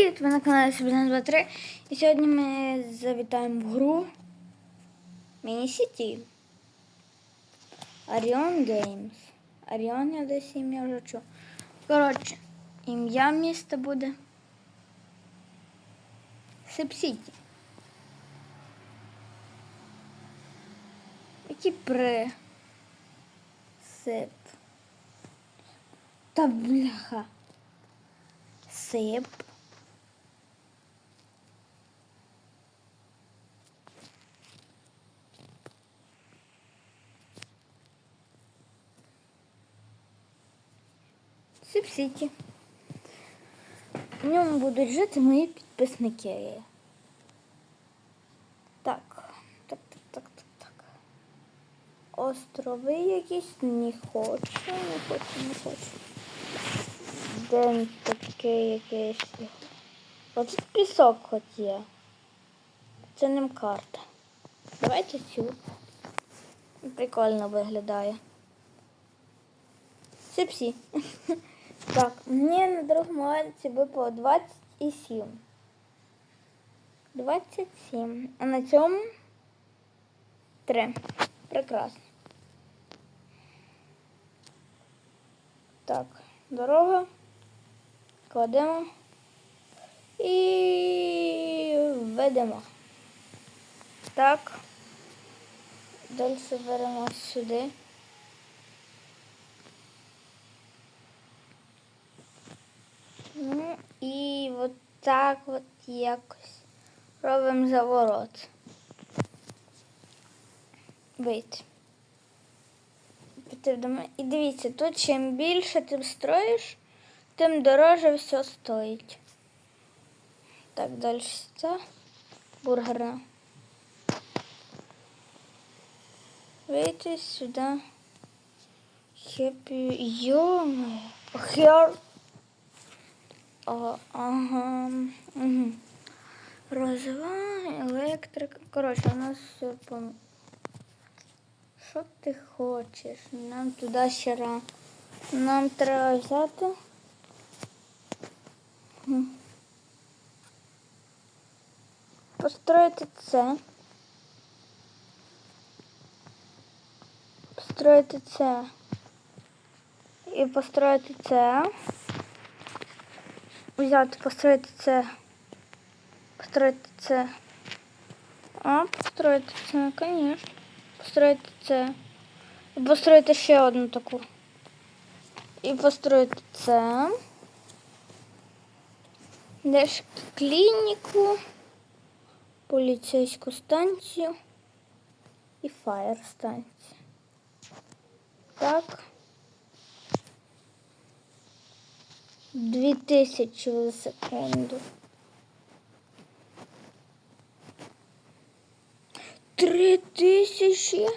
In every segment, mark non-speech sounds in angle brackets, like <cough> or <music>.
привіт! Ви на каналі Сабіна 23 І сьогодні ми завітаємо в гру City. Arion Games. Arion я десь ім'я вже чув. Коротше, ім'я міста буде Сипсіті. Які при Сип. Та бляха. Сип. Сіп-Сіті. В ньому будуть жити мої підписники. Так, так, так, так, так, так. Острови якісь не хочу, не хочу, не хочу. День такий якийсь. Оце пісок хоч є. Це ним карта. Давайте цю. Прикольно виглядає. Сипсі. <laughs> Так, мені на другому ланці випало 27. 27. А на цьому 3. Прекрасно. Так, дорога. Кладемо. І ведемо. Так. Далі беремо сюди. Ну і от так от якось робимо заворот. Піти. І дивіться, тут чим більше ти строїш, тим дороже все стоїть. Так, далі це бургера. Вийти сюди. Хеппі. Йоме. Хер. О, ага. Угу. Розова, електрика. Коротше, у нас все по. Що ти хочеш? Нам туди ще рано. Нам треба взяти. Построїти це. Построїти це. І построїти це. Взяти, построїти це. Построїти це. А, построїти це, звісно. Построїти це. І построїти ще одну таку. І построїти це. Десь клініку, поліцейську станцію і фаєр станцію. Так. Дві тисячі за секунду. Три тисячі.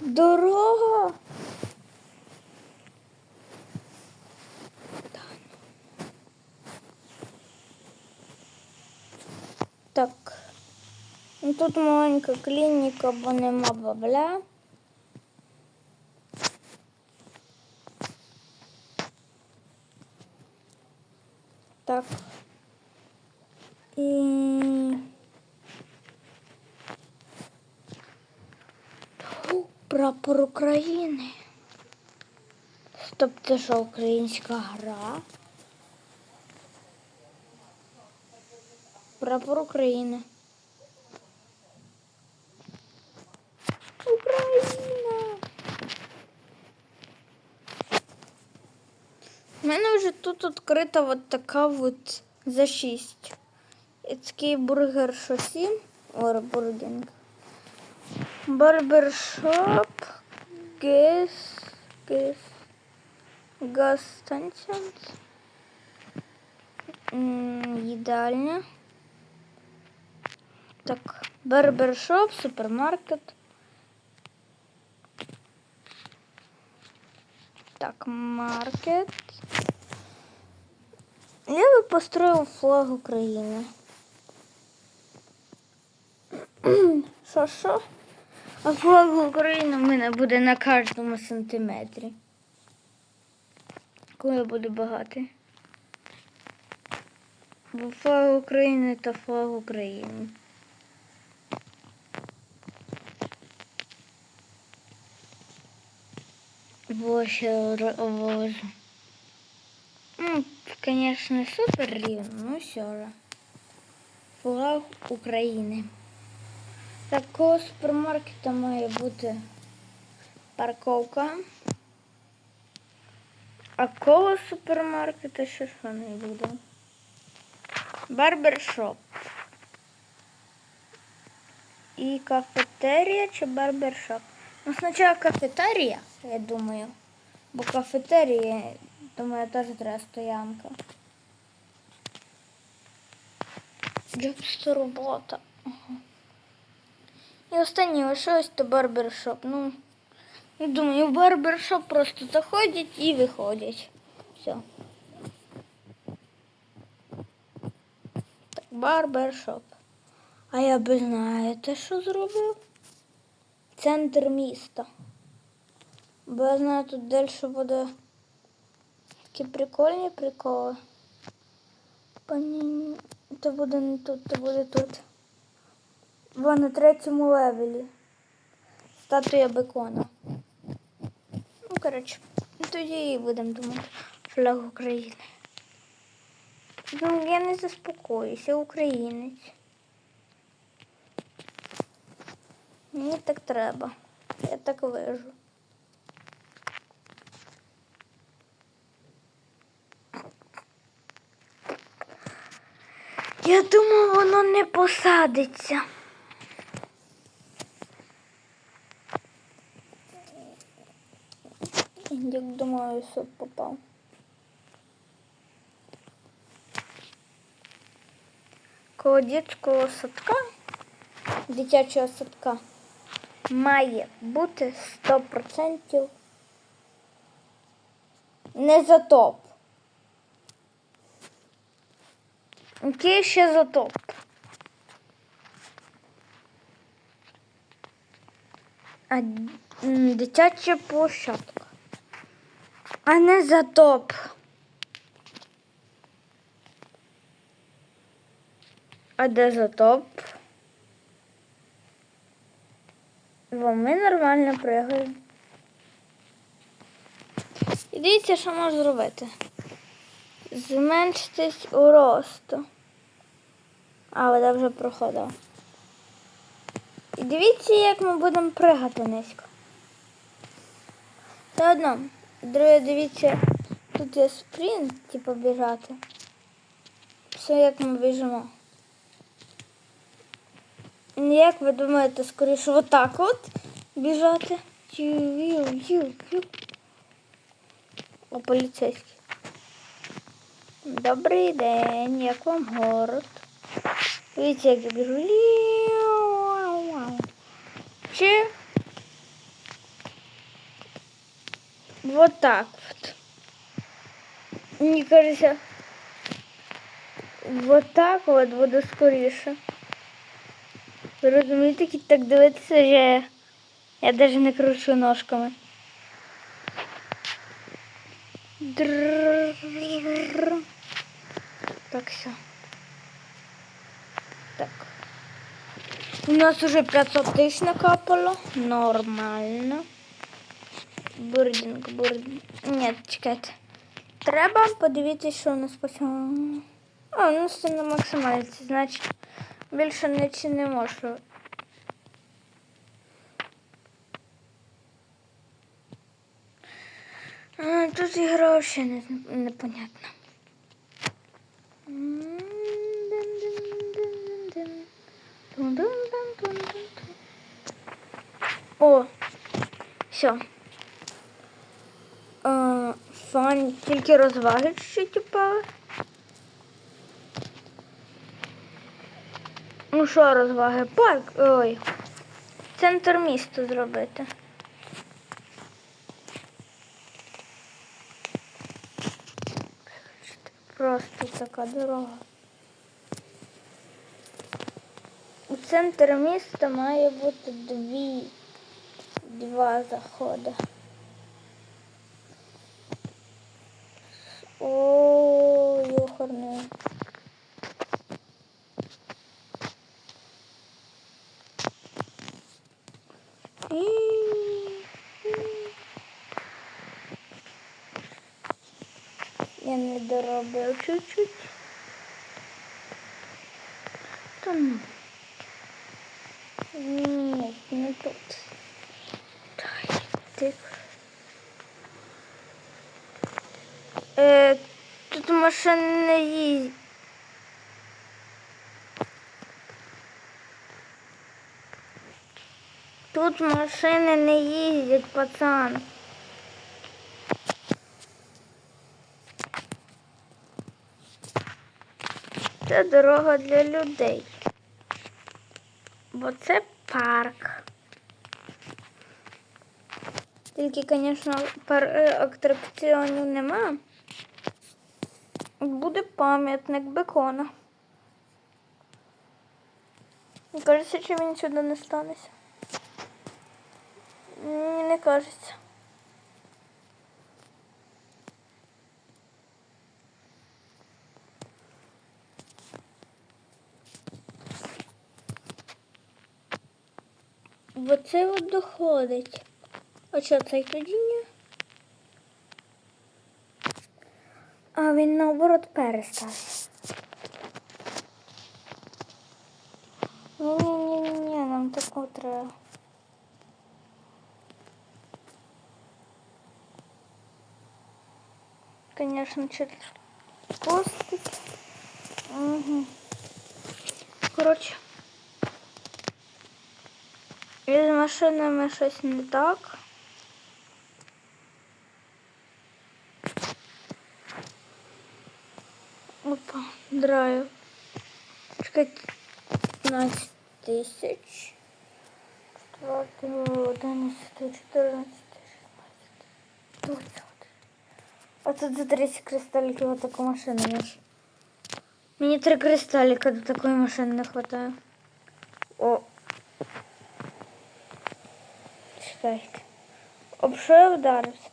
Дорога. Так. Ну, Тут маленька клініка, бо нема бабля. Так. І... Фу, Прапор України. Стоп, це що, українська гра? Прапор України. Україна! У мене вже тут відкрита от така от за 6. І бургер що 7. Ор, бургінг. Барбершоп. Гес. Гес. Газ-станція. М, Їдальня. Так, барбершоп, супермаркет. Так, маркет. Я би построїв флаг України. Що, що? А флаг України в мене буде на кожному сантиметрі. коли я буду багатий. Бо флаг України та флаг України. Боже, возу. Ну, конечно, супер рівно, ну все же. Флаг України. Такого супермаркета має бути парковка. А коло супермаркета ще що не буде? Барбершоп. І кафетерія чи барбершоп? Ну, спочатку кафетерія, я думаю. Бо кафетерія, думаю, теж треба стоянка. Джобс робота. І останнє лишилось то барбершоп. Ну, думаю, в барбершоп просто заходять і виходять. Все. Так, барбершоп. А я би знаєте, що зробив? Центр міста. Бо я знаю, тут далі буде такі прикольні приколи. Пані, то буде не тут, то буде тут. Бо на третьому левелі. Статуя бекона. Ну, коротше, тоді і будемо думати. Флаг України. Ну, я не заспокоюся, українець. Мені так треба. Я так вижу. Я думаю, воно не посадиться. Як суп попав. Коло дитячого садка, дитячого садка має бути 100% не затоп. Який ще затоп? А дитяча площадка. А не затоп. А де затоп? Бо ми нормально пригаємо. І дивіться, що можна зробити. Зменшитись у росту. А, вода вже проходила. І дивіться, як ми будемо пригати низько. Це одно. Друге, дивіться, тут є спринт, типу біжати. Все, як ми біжимо. Як ви думаєте, скоріше отак от біжати? О, поліцейський. Добрий день, як вам город? Дивіться, як я біжу. Чи Вот так вот. Мне кажется, вот так вот буде скоріше. Ви розумієте, так дивитися, що я, я навіть не кручу ножками. Так, все. Так. У нас уже 500 тисяч накапало. Нормально. Бурдінг, бурдінг. Ні, чекайте. Треба подивитися, що у нас по цьому. А, у нас це на максимальці, значить більше нічі не можу. Тут ігра взагалі не, непонятна. О, все. Фан, тільки розваги чуть упали. Ну що розваги? Парк. Ой. Центр міста зробити. Просто така дорога. У центр міста має бути дві, два заходи. О, йохарне. І... Я не доробив чуть-чуть. Та ну. Ні, не тут. Дай, тик. Е, тут машини не їздять. Тут машини не їздять, пацан. Це дорога для людей. Бо це парк. Тільки, звісно, пар... е, атракціонів нема. Буде пам'ятник бекона. Кажеться, чи він сюди не станеться. Мені не кажеться. Бо це от доходить. А що цей тоді ні? А він наоборот перестав. Ні-ні-ні, нам таку треба. Конечно, через костик. Угу. Коротше. Із машинами щось не так. Опа, драйв. Чекайте, 15 тисяч. 11, 14, 16, 20. А тут за 30 кристаліків от таку машину маєш. Мені три кристаліка до такої машини не вистачає. О. Чекайте. Об що я вдарився?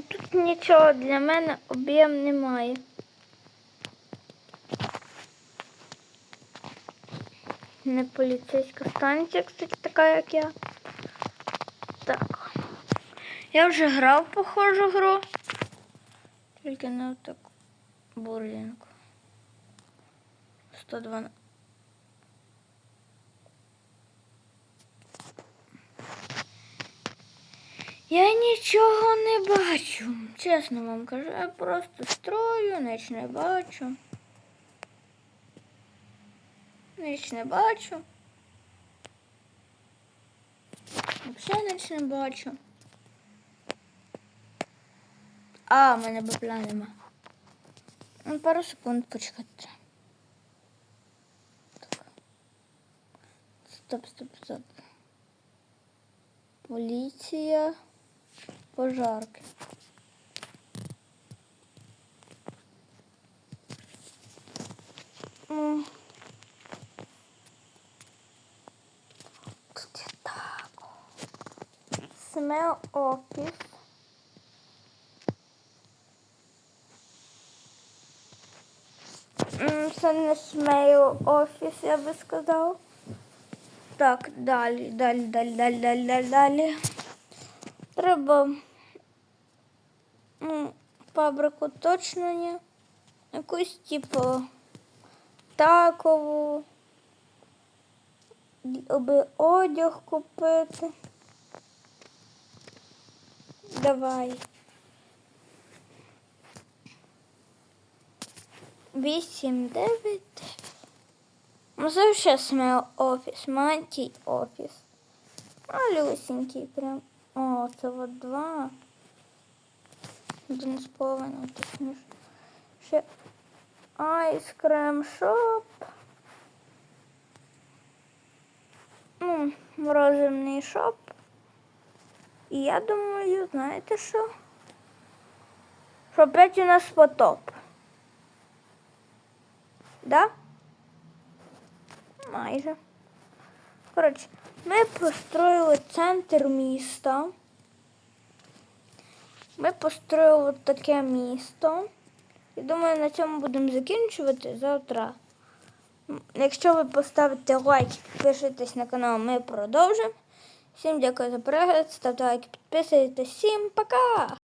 Тут нічого для мене об'єм немає. Не поліцейська станція, кстати, така, як я. Так. Я вже грав похожу гру. Тільки не таку бурлінку. 112. Я нічого не бачу. Чесно вам кажу, я просто строю, ніч не бачу. Ніч не бачу. Взагалі ніч не бачу. А, в мене бабла нема. Ну, Пару секунд почекати. Стоп, стоп, стоп. Поліція. Пожарки. Тут так. Смел офіс. Це не смейл офіс, я би сказав. Так, далі, далі, далі, далі, далі, далі. Треба ну, фабрику точно ні. Якусь типу такову. Аби одяг купити. Давай. Вісім, дев'ять. Ну, ще смел офіс, мантій офіс. Малюсенький прям. О, це от два. Один з половиною, точніше. Ще айскрем шоп. Ну, морожений шоп. І я думаю, знаєте що? Що опять у нас потоп. Да? Майже. Коротше, ми построїли центр міста. Ми построїли таке місто. І думаю, на цьому будемо закінчувати завтра. Якщо ви поставите лайк і підпишетесь на канал, ми продовжимо. Всім дякую за перегляд, ставте лайки, підписуйтесь. Всім пока!